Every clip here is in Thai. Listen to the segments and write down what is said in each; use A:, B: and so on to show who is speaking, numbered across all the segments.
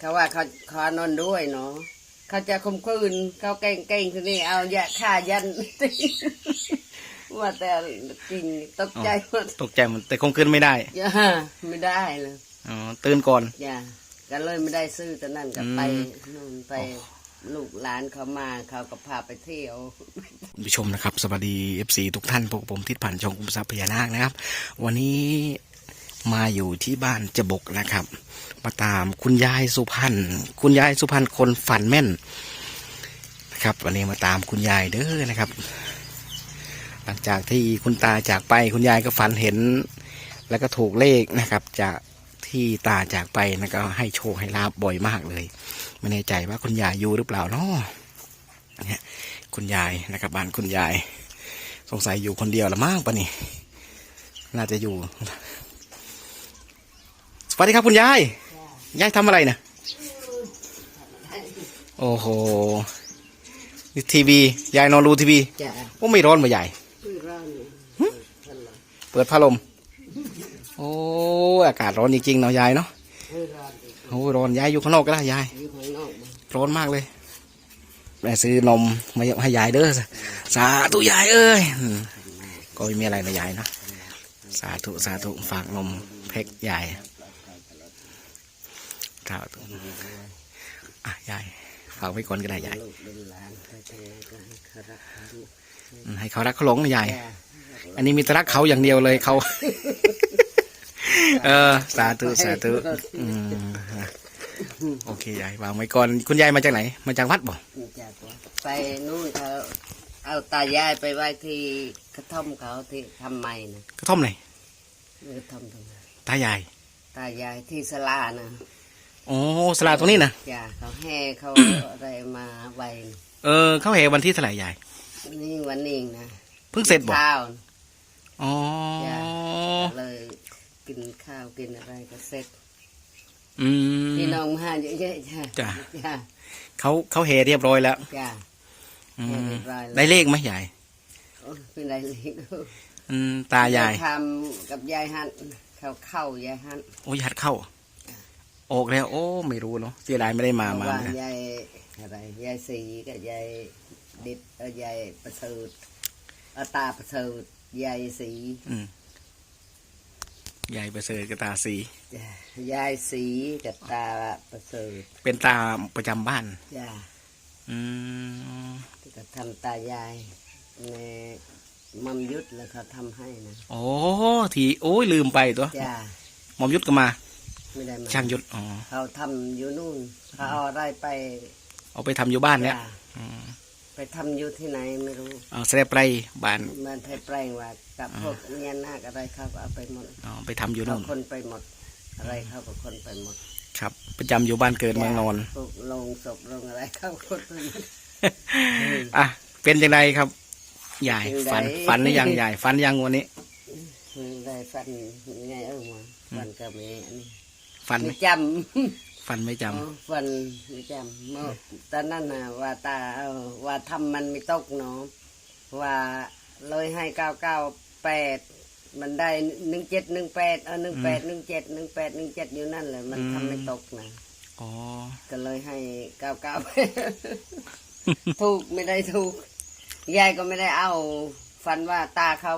A: เขาว่าเขาขอนอนด้วยเนาะเขาจะคมคืนเขาเก่งเก่งทีนี้เอายาฆ่ายันว่าแต่จริงตกใจหมด
B: ตกใจหมันแต่คงขึ้นไม่ได้
A: อย่าไม่ได้เลย
B: อ๋อตื่นก่อน
A: อย่าก็เลยไม่ได้ซื้อแต่นั่นก็
B: อืม
A: ไปนู่นไปลูกหลานเขามาเขาก็พาไปเที่ยว
B: คุณผู้ชมนะครับ สวัสดี FC ทุกท่านพวกผมทิศผ่านช่องคุมทรัพย์พญานาคนะครับ วันนี้ มาอยู่ที่บ้านจบกนะครับ มาตามคุณยายสุพรรณคุณยายสุพรรณคนฝันแม่นนะครับ วันนี้มาตามคุณยายเด้อนะครับ หลังจากที่คุณตาจากไปคุณยายก็ฝันเห็น แล้วก็ถูกเลขนะครับ จากที่ตาจากไปนะก็ให้โชคให้ลาบบ่อยมากเลยไม่แน่ใจว่าคุณยายอยู่หรือเปล่าเนาะเนี่ยคุณยายนะครับบ้านคุณยาย สงสัยอยู่คนเดียวละมากปะนี่ น่าจะอยู่ วัสดีครับคุณยาย ยายทำอะไรนะโอ้โหนี่ทีวี ยายนอนดูทีวี
A: จ้ะ
B: โอ้ไม่ร้อนมายาย
A: คือร้อนอยู่
B: เปิดพัดลม โอ้อากาศร้อนจริงๆเนาะยายเนาะ
A: คือร้อนอยู่
B: โอ้ร้อนยายอยู่ข้างนอกก็ได้ยาย
A: อยู่ข้างนอกบ่
B: ร้อนมากเลยแม่ซื้อนมมาให้ยายเด้อสาธุยายเอ้ยอืมก็ไม่มีอะไรนะยายเนาะสาธุสาธุฝากนมเพ็กยาย สาธุอะยายฝากไว้ก่อนก็ได้ยาย
A: ลูกเป็นหลานไปทางไหนก็ให้เขารักเขา
B: อืมให้เขารักเขาหลงนะยาย
A: จ้ะ
B: อันนี้มีแต่รักเขาอย่างเดียวเลยเขาเออสาธุสาธุอืมโอเคยายวางไว้ก่อนคุณยายมาจากไหน มาจากวัดบ่
A: จ้ะตัวไปนู่นเขาเอาตายายไปไว้ที่กระท่อมเขาที่ทำไมนะ
B: กระท่อมไหน
A: กระท่อมทำไม
B: ตายาย
A: ตายายที่สลานะ
B: โอ้สลาตรงนี้นะ
A: จ้ะเขาแห่เขาอะไรมาไว้
B: เออเขาเหวันที่เท่าไหร่ยาย
A: นี่วันนี้นะ
B: เพิ่งเสร็จบ่
A: ข้าว
B: อ๋อ
A: จ้ะ เลยกินข้าวกินอะไรก็เสร็จ
B: อืม
A: พี่น้องมาเยอะๆจ้ะ
B: จ้ะ
A: จ้ะ
B: เขาเขาเหเรียบร้อยแล้ว
A: จ้ะ
B: อื
A: เห
B: ม
A: เรียบร้อยแล้ว
B: ได้เลขไหมยาย
A: โอ้ยเป็นไรเลย
B: อืมตายาย
A: ทำกับยายฮันเขาเข้ายายฮัน
B: โอ้ยหัดเข้า ออกแล้ว โอ้ ไม่รู้เนาะเสียดายไม่ได้มามา
A: ว่า
B: เหมือนกัน
A: ยายอะไรยายสีกับยายดิดเอ่อยายประเสริฐเอาตาประเสริฐยายสี
B: อืมยายประเสริฐกับตาสี
A: จ้ะยายสีกับตาประเสริฐ
B: เป็นตาประจำบ้าน
A: จ้ะ
B: อืม
A: ก็ทำตายายในมัมยุทธแล้วเขาทำให้นะ
B: โอ้ทีโอ้ยลืมไปตัว
A: จ้ะ
B: หมอมยุทธก็มา
A: ไม่ได้มา
B: ช่างยุทธอ๋อ
A: เขาทำอยู่นู่นเขาเอาอะไรไป
B: เอาไปทำอยู่บ้านเนี่ย
A: จ้ะ
B: อืม
A: ไปทำอยู่ที่ไหนไม่รู้
B: เอาแสดงไปบ้าน
A: มันไทยแปลงว่ากับพวกเนียนาคอะไรเขาก็เอาไปหมด
B: อ๋อไปทำอยู่
A: เขา
B: นู่น
A: คนไปหมด อะไรเขาก็คนไปหมด
B: ครับ ประจำอยู่บ้านเกิดเมืองนอน
A: พวกโรงศพโรงอะไรเขาคนไปหมด
B: อะเป็นยังไงครับยาย
A: เป็นไง
B: ฝันฝันหรือยังยายฝันยังวันนี้
A: ได้ฟันไงเออมาฟันก็มีอันนี้
B: ฝันไหม
A: ไม่จ
B: ฝันไม่จำำ
A: อ๋อฟันไม่จำเมื่อตอนนั้นน่ะว่าตาเอาว่าทำมันไม่ตกเนาะว่าเลยให้เก้าเก้าแปดมันได้หนึ่งเจ็ดหนึ่งแปดเออหนึ่งแปดหนึ่งเจ็ดหนึ่งแปดหนึ่งเจ็ดอยู่นั่นเลยมันทำไม่ตกนะ
B: อ๋อ
A: ก็เลยให้เก้าเก้า ถูกไม่ได้ถูกยายก็ไม่ได้เอา ฟันว่าตาเขา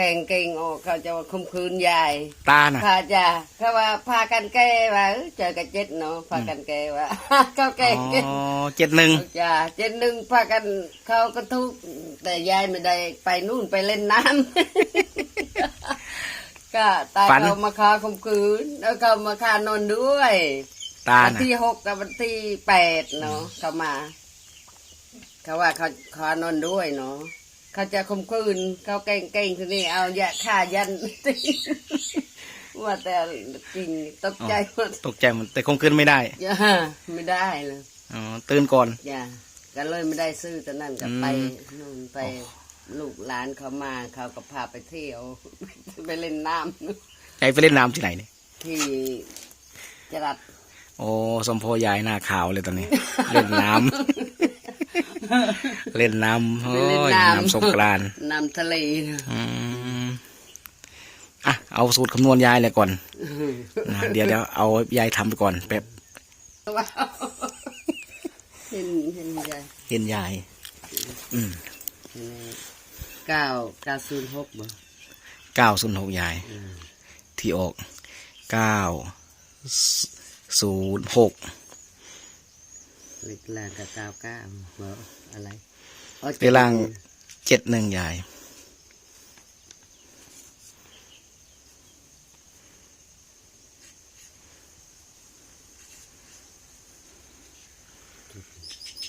A: แกงเก่งออกเขาจะว่าคุมคืนยาย
B: ตาน่ะ
A: พาจ้ะเขาว่าพากันแก้ว่าเอ้ยเจอกันเจ็ดเนาะพากันแก้ว่า เขาแก
B: อ๋
A: งเก่ง
B: อเจ็ดหนึ่ง
A: จ้ะเจ็ดหนึ่งพากันเขาก็ทุกข์แต่ยายไม่ได้ไปนู่นไปเล่นน้ำ ก็ตาเขามาคาคุมคืน แล้วเขามาคานอนด้วย
B: ตา
A: วัน
B: น่ะ
A: ที่หกกับวันที่แปดเนาะเขามา เขาว่าเขาขอนอนด้วยเนาะ เขาจะคมคืนเขาเก่งเก่งทีนี้เอายาฆ่ายันว่าแต่จริงตกใจหมด
B: ตกใจหมันแต่คงขึ้นไม่ได้
A: อย่าไม่ได้เลย
B: อ๋อตื่นก่อน
A: อย่าก็เลยไม่ได้ซื้อแต่นั่นก็ไป
B: อืม
A: นู่นไปลูกหลานเขามาเขาก็พาไปเที่ยวไปเล่นน้ำ
B: ยายไปเล่นน้ำที่ไหนเนี่ย
A: ที่จรัด
B: โอ้สมโพยายหน้าขาวเลยตอนนี้ เล่นน้ำ เล่นน้ำโอ้
A: ไปเล่น
B: ย
A: น้ำ
B: น้ำสงกรานต์
A: น้ำทะเลนะ
B: อืมอะเอาสูตรคำนวณยายเลยก่อนนะเดี๋ยวเดี๋ยวเอายายทำไปก่อนแป๊บ
A: ว้าวเห็นเห็นยาย
B: เห็นยาย อืม
A: เห็นเก้าเก้าศูนย์หกบ่
B: เก้าศูนย์หกยาย
A: อืม
B: ที่ออกเก้าศูนย์หก
A: เล็กลางกับเก้าเก้าบ่อะไรอ๋อ
B: เวลางเจ็ดหนึ่งยาย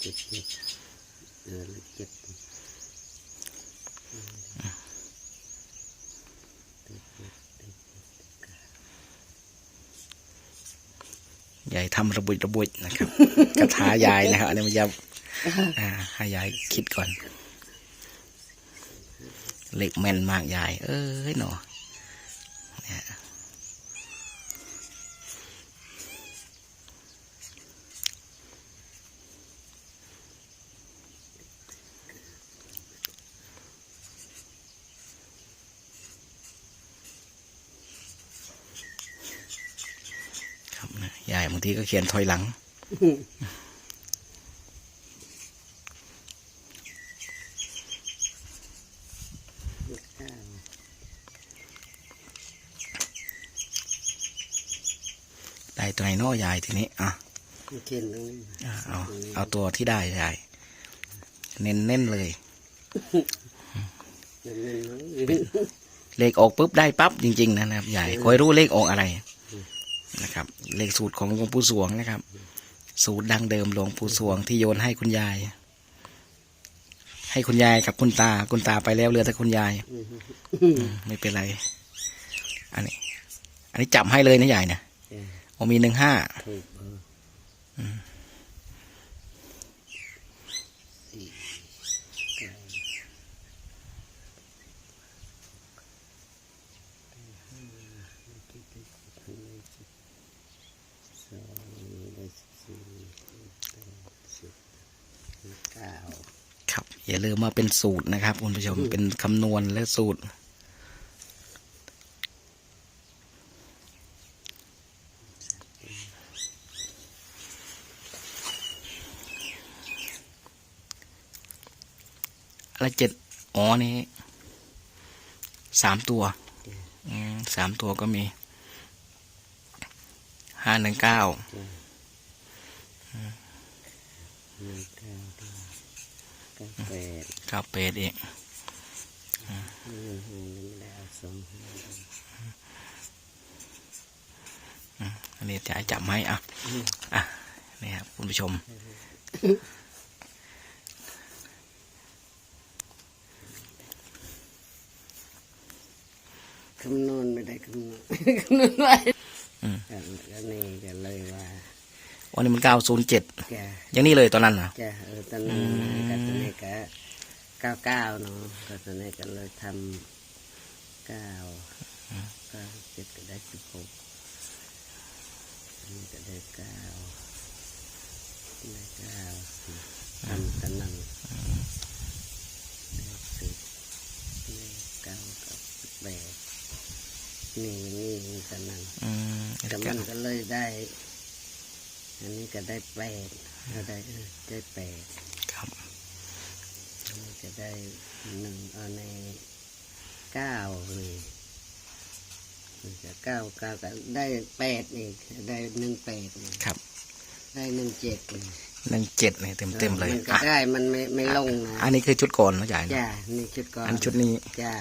A: เจ็ดเจ็ดเออเลขเจ็ด
B: ยายทำระบุยระบุยนะครับกระทายายนะครับอันนี้มันจะอ่าให้ยายคิดก่อน เล็กแม่นมากยาย เอ้ยหนอเนี่ย ครับนะ ยายบางทีก็เขียนถอยหลัง
A: เลขเก้า
B: ได้ตัวไหนเนอยายทีนี้อะ
A: เขียนตรงนี้
B: อะเอาเอาตัวที่ได้ยาย เน้นเน้นๆเลย
A: เงินเงินน้อย
B: เลขออกปุ๊บได้ปั๊บจริง ๆ นะครับยายคอยรู้เลขออกอะไร นะครับ เลขสูตรของหลวงปู่สวงนะครับ สูตรดังเดิมหลวงปู่สวงที่โยนให้คุณยาย ให้คุณยายกับคุณตา คุณตาไปแล้วเหลือแต่คุณยายอืมไม่เป็นไรอันนี้ อันนี้จับให้เลยนะยายเนี่ย
A: เออ
B: โอมีหนึ่งห้า
A: ถูกเออสี่เก้าสองได้สี่แปดสิบเก้า
B: ครับ อย่าลืมมาเป็นสูตรนะครับคุณผู้ชมเป็นคำนวณและสูตร อะไรเจ็ดอ๋อนี่สามตัวอืมสามตัวก็มีห้าหนึ่ง
A: เก้า แปด
B: เก้าเป็ดอีก
A: หนึ่งห้าหนึ่งแล้วสองห้า
B: อันนี้จะให้จับให้อะอะนี่ครับคุณผู้ชม
A: คำนวณไม่ได้คำนวณคำนวณไว้
B: อืม
A: ก็นี่ก็เลยว่า
B: วันนี้มันเก้าศูนย์เจ็ด
A: แก
B: อย่างนี้เลยตอนนั้นนะ
A: จะเออตอนนั้นก็ตอนนี้ก็เก้าเก้าเนาะก็ตอนนี้ก็เลยทำเก้าเก้าเจ็ดก็ได้สิบหกอันนี้ก็ได้เก้าได้เก้าทำตอนนั้นได้สิบได้เก้ากับสิบแปดนี่นี่ตอนนั้น
B: อืม
A: แต่มันก็เลยได้ อันนี้ก็ได้แปดก็ได้เออได้แปด
B: ครับ
A: อันนี้ก็ได้หนึ่งเอาในเก้าเลยมันจะเก้าเก้าก็ได้แปดอีกได้หนึ่งแปดอีก
B: ครับ
A: ได้หนึ่งเจ็ดอีก
B: หนึ่งเจ็ดเนี่ยเต็มเต็มๆเลย
A: มันก็
B: อะ
A: ได้มันไม่ไม่ลงนะ
B: อันนี้คือชุดก่อนนะยายนะ
A: จ้านี่ชุดก่อน
B: อันชุดนี้
A: จ้า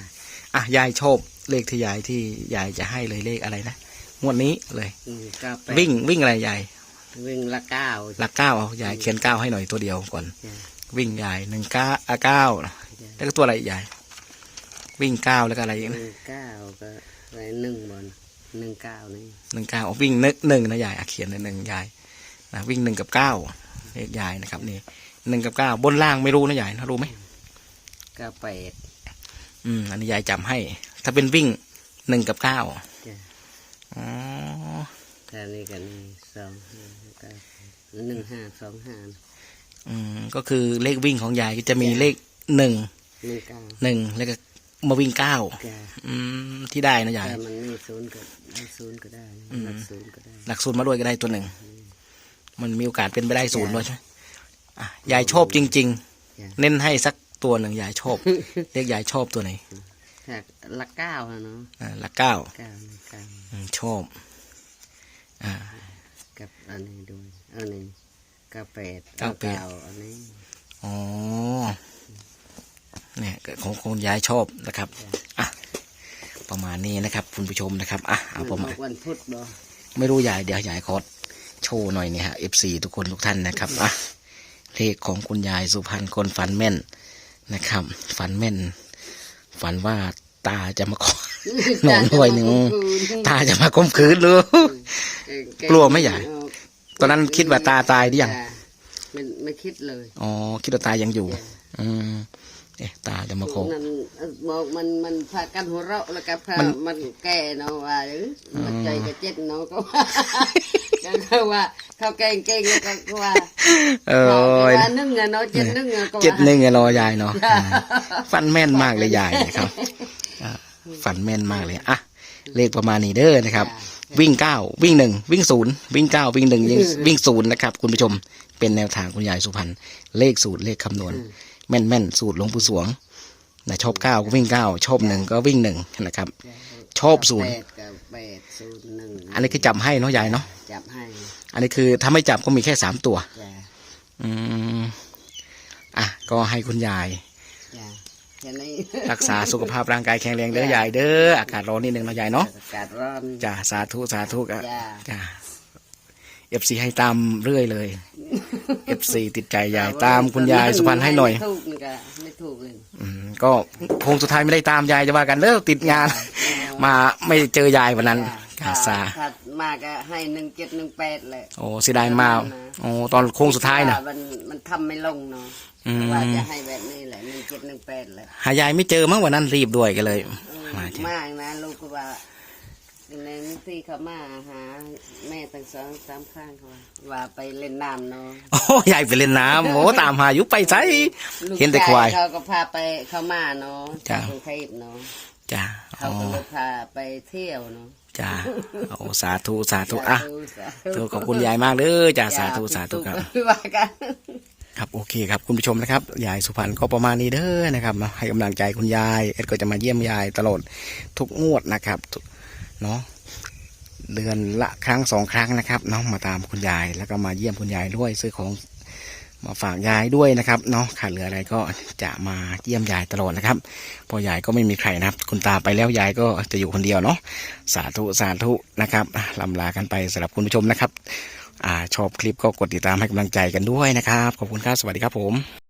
B: อะยายชอบเลขที่ยายที่ยายจะให้เลยเลขอะไรนะงวดนี้เลย
A: อืมเก้าแปด
B: วิ่งวิ่งอะไรยาย
A: วิ่งละเก้า
B: หลักเก้าเอายายเขียนเก้าให้หน่อยตัวเดียวก่อน
A: จ้า
B: วิ่งยายหนึ่งเก้าอะเก้า
A: จ้า
B: แล้วก็ตัวอะไรอีกยายวิ่งเก้าแล้วก็อะไรอีก
A: ห
B: นะ
A: นึ่งเก้าก็ได้หนึ่งบนหนึ่งเก้านี่
B: หนึ่งเก้าวิ่งนึกหนึ่งนะยายอะเขียนเลยหนึ่งยายนะวิ่งหนึ่งกับเก้าเลขยายนะครับนี่หนึ่งกับเก้าบนล่างไม่รู้นะยายนะรู้ไหม
A: เก้าแปด
B: อืมอันนี้ยายจำให้ ถ้าเป็นวิ่งหนึ่งกับเก้า
A: จ้า
B: อ๋อ
A: แค่นี้กันนี่สองห้าเก้าหนึ่งห้าสองห้า
B: อืมก็คือเลขวิ่งของยายก็จะมีเลขหนึ่ง
A: หนึ่งเก้า
B: หนึ่งแล้วก็มาวิ่งเก้า
A: จ้า
B: อืมที่ได้นะยาย
A: ถ้ามันมีศูนย์ก็ได้ศูนย์ก็ได้หลักศูนย์ก็ได้
B: หลักสูตรมาด้วยก็ได้ตัวหนึ่งมันมีโอกาสเป็นไปได้ศูนย์ด้วยใช่ไหมอะยายชอบจริง
A: จ้ะ
B: ๆเน้นให้สักตัวหนึ่งยายชอบเรียกยายชอบตัวไหน
A: ถ้าละเก้าอะเนาะ
B: อ่าละเก้า
A: เก้าเก้า
B: อืมชอบอ่า
A: กับอันนี้ด้วยอันนี้เก้าแปด
B: เก้าแปด
A: อันนี้
B: อ๋อ เนี่ยของคุณยายชอบนะครับ อะ ประมาณนี้นะครับ คุณผู้ชมนะครับ อะ เอาประ
A: มั
B: มานณ
A: ออกวันพุธบ่
B: ไม่รู้ยายเดี๋ยวยายขอโชว์หน่อยเนี่ยฮะ FC ทุกคนทุกท่านนะครับ อะ เลขของคุณยายสุพรรณคนฝันแม่นนะครับ ฝันแม่น ฝันว่าตาจะมาขอ หนอนด้วยหนึ่งตาจะมาก้มคืนหรือกลัวไหมยายตอนนั้นคิดว่าตาตายหรือยัง
A: จ้ะไม่ไม่คิดเลย
B: อ๋อคิดว่าตายังอยู่ อืมเอ๊ะตาจะมาขอ
A: นั่นบอกมันมันพากันหัวเราะแล้วก็พา
B: มัน
A: มันแก่เนาะว่าหรือมันใจกระเจ็ดเนาะก็ว่าก็เขาว่าเขาแกงเก่งแล้วก็ว่า
B: เอ
A: เขาก็
B: อ
A: ว่านึ่งอะเนาะเจ็ดนึ่งอะก็ว่า
B: เจ็ดหนึ่งอะรอยายเนาะอืมฝันแม่นมากเลยยายนะครับอะ ฝันแม่นมากเลยอะเลขประมาณนี้เด้อนะครับ วิ่งเก้าวิ่งหนึ่งวิ่งศูนย์วิ่งเก้าวิ่งหนึ่งยิงวิ่งศูนย์นะครับ คุณผู้ชมเป็นแนวทางคุณยายสุพรรณเลขสูตรเลขคำนวณ แม่นแม่นสูตรหลวงปู่สวงนะชอบเก้าก็วิ่งเก้าชอบหนึ่งก็วิ่งหนึ่งนะครับ ชอบศูนย์
A: แปดกับแปดศูนย์หนึ่ง
B: อันนี้คือจับให้เนาะยายเนาะ
A: จับให้
B: อันนี้คือถ้าไม่จับก็มีแค่สามตัว
A: จ้ะ
B: อืมอะก็ให้คุณยาย
A: จ้ะ แค่นี้
B: รักษาสุขภาพร่างกายแข็งแรงเด้อยายเด้ออากาศร้อนนิดนึงเนาะยายเนาะ
A: อากาศร้อน
B: จ้าสาธุสาธุอะ
A: จ้ะ
B: จ้าเอฟซีให้ตามเรื่อยเลยเอฟซีติดใจยายตามคุณยายสุพรรณให้หน่อย
A: ไม่ถูกนี่ก็ไม่ถูกเลย
B: อืมก็คงสุดท้ายไม่ได้ตามยายจะว่ากันเด้อติดงาน มาไม่เจอยายวันนั้น
A: จ้ะ
B: กาซา
A: ถ้ามาก็ให้หนึ่งเจ็ดหนึ่งแปดเลย
B: โอ้เสียดายมากโอ้ตอนโค้งสุดท้ายนะ
A: มันมันทำไม่ลงเนาะ
B: อืม
A: ว่าจะให้แบบนี้แหละหนึ่งเจ็ดหนึ่งแปดเลย
B: หายายไม่เจอมั้งวันนั้นรีบด้วยกันเลย
A: เออ
B: มาจ้ะ
A: มากนะลูกก็ว่าในที่เขามาหาแม่ตั้งสองสามข้างเขาว่าว่าไปเล่นน้ำเนาะ
B: โอ้ยายไปเล่นน้ำโอ้ตามหาอยู่ไปใส่
A: ลูก
B: เห็นแต่ควาย
A: ชเขาก็พาไปเขามาเนาะ
B: จ้ะ
A: จากกรุงเทพเนาะ
B: จ้า
A: เขา
B: อ๋อ
A: ก็เลยพาไปเที่ยวเนาะ
B: จ้าโอ้สาธุสาธุอะ
A: สาธุ
B: ตัวขอบคุณยายมากเด้อจ้าสาธุสาธุครับ
A: ว่ากัน
B: ครับโอเคครับคุณผู้ชมนะครับยายสุพรรณก็ประมาณนี้เด้อนะครับให้กำลังใจคุณยายเอ็ดก็จะมาเยี่ยมยายตลอดทุกงวดนะครับเนาะเดือนละครั้งสองครั้งนะครับเนาะมาตามคุณยายแล้วก็มาเยี่ยมคุณยายด้วยซื้อของมาฝากยายด้วยนะครับเนาะขาดเหลืออะไรก็จะมาเยี่ยมยายตลอดนะครับพอยายก็ไม่มีใครนะครับ คุณตาไปแล้วยายก็จะอยู่คนเดียวเนาะสาธุสาธุนะครับอะลำลากันไปสำหรับคุณผู้ชมนะครับ ชอบคลิปก็กดติดตามให้กำลังใจกันด้วยนะครับ ขอบคุณครับ สวัสดีครับผม